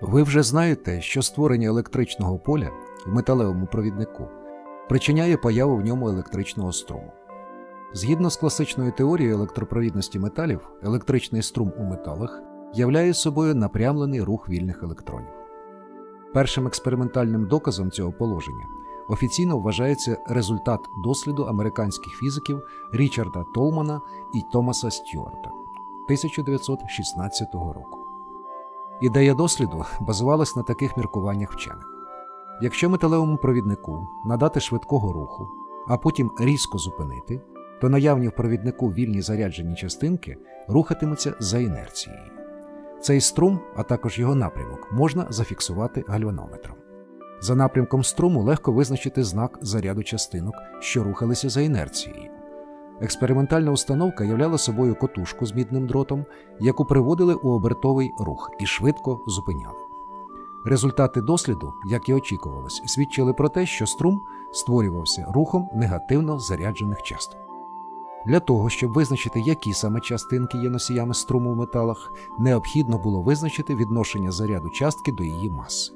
Ви вже знаєте, що створення електричного поля в металевому провіднику причиняє появу в ньому електричного струму. Згідно з класичною теорією електропровідності металів, електричний струм у металах являє собою напрямлений рух вільних електронів. Першим експериментальним доказом цього положення офіційно вважається результат досліду американських фізиків Річарда Толмана і Томаса Стюарта 1916 року. Ідея досліду базувалась на таких міркуваннях вчених. Якщо металевому провіднику надати швидкого руху, а потім різко зупинити, то наявні в провіднику вільні заряджені частинки рухатимуться за інерцією. Цей струм, а також його напрямок, можна зафіксувати гальванометром. За напрямком струму легко визначити знак заряду частинок, що рухалися за інерцією. Експериментальна установка являла собою котушку з мідним дротом, яку приводили у обертовий рух і швидко зупиняли. Результати досліду, як і очікувалось, свідчили про те, що струм створювався рухом негативно заряджених часток. Для того, щоб визначити, які саме частинки є носіями струму в металах, необхідно було визначити відношення заряду частки до її маси.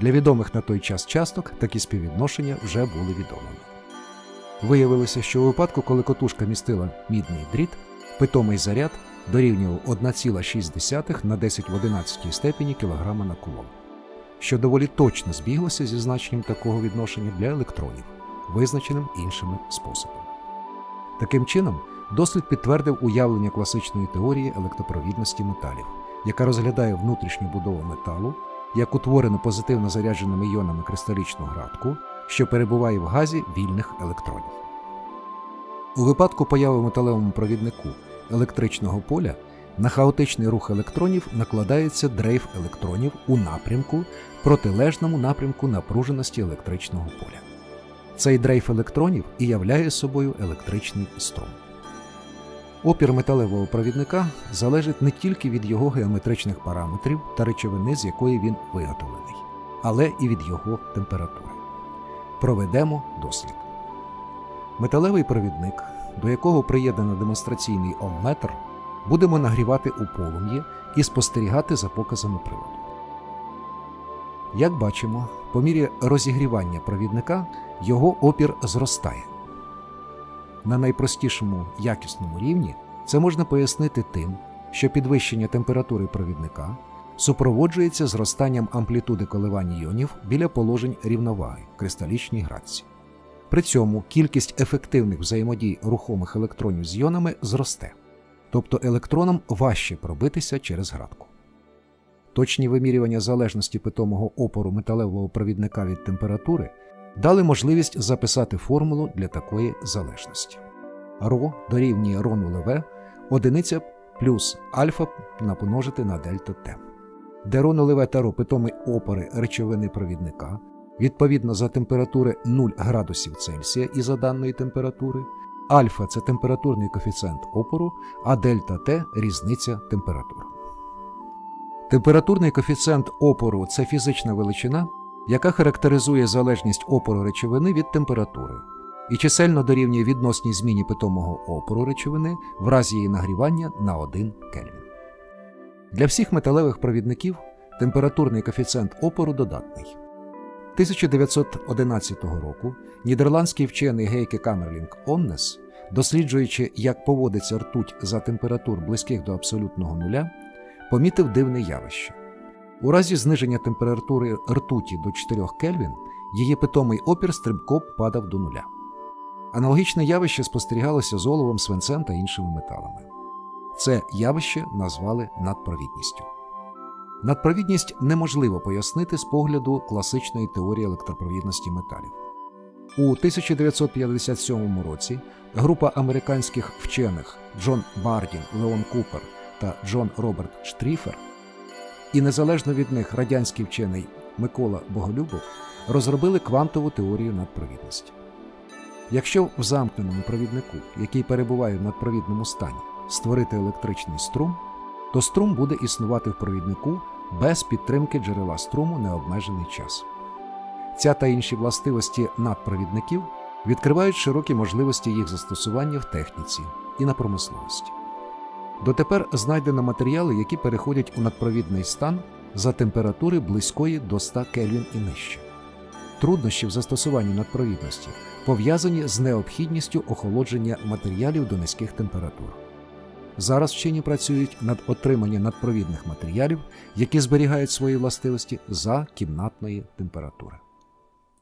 Для відомих на той час часток такі співвідношення вже були відомими. Виявилося, що у випадку, коли котушка містила мідний дріт, питомий заряд дорівнював 1,6 на 10 в 11 степені кілограма на кулон, що доволі точно збіглося зі значенням такого відношення для електронів, визначеним іншими способами. Таким чином, дослід підтвердив уявлення класичної теорії електропровідності металів, яка розглядає внутрішню будову металу як утворену позитивно зарядженими іонами кристалічну градку, що перебуває в газі вільних електронів. У випадку появи металевому провіднику електричного поля на хаотичний рух електронів накладається дрейф електронів у напрямку, протилежному напрямку напруженості електричного поля. Цей дрейф електронів і являє собою електричний струм. Опір металевого провідника залежить не тільки від його геометричних параметрів та речовини, з якої він виготовлений, але і від його температури. Проведемо дослід. Металевий провідник, до якого приєднано демонстраційний омметр, будемо нагрівати у полум'ї і спостерігати за показами приладу. Як бачимо, по мірі розігрівання провідника його опір зростає. На найпростішому якісному рівні це можна пояснити тим, що підвищення температури провідника супроводжується зростанням амплітуди коливань іонів біля положень рівноваги кристалічній градці. При цьому кількість ефективних взаємодій рухомих електронів з іонами зросте, тобто електронам важче пробитися через градку. Точні вимірювання залежності питомого опору металевого провідника від температури дали можливість записати формулу для такої залежності. Ро дорівнює ро нулеве одиниця плюс альфа напомножити на дельта Т, де ро нулеве та опори речовини провідника, відповідно за температури 0 градусів Цельсія і за даної температури, альфа це температурний коефіцієнт опору, а дельта Т різниця температур. Температурний коефіцієнт опору це фізична величина, яка характеризує залежність опору речовини від температури, і чисельно дорівнює відносній зміні питомого опору речовини в разі її нагрівання на 1 Кельвін. Для всіх металевих провідників температурний коефіцієнт опору додатний. 1911 року нідерландський вчений Гейке Камерлінг Оннес, досліджуючи, як поводиться ртуть за температур близьких до абсолютного нуля, помітив дивне явище. У разі зниження температури ртуті до 4 Кельвін її питомий опір стрибко падав до нуля. Аналогічне явище спостерігалося з оловом, свинцем та іншими металами. Це явище назвали надпровідністю. Надпровідність неможливо пояснити з погляду класичної теорії електропровідності металів. У 1957 році група американських вчених Джон Бардін, Леон Купер та Джон Роберт Штріфер і незалежно від них радянський вчений Микола Боголюбов розробили квантову теорію надпровідності. Якщо в замкненому провіднику, який перебуває в надпровідному стані, створити електричний струм, то струм буде існувати в провіднику без підтримки джерела струму необмежений час. Ця та інші властивості надпровідників відкривають широкі можливості їх застосування в техніці і на промисловості. Дотепер знайдено матеріали, які переходять у надпровідний стан за температури близької до 100 Кельвін і нижче. Труднощі в застосуванні надпровідності пов'язані з необхідністю охолодження матеріалів до низьких температур. Зараз вчені працюють над отриманням надпровідних матеріалів, які зберігають свої властивості за кімнатної температури.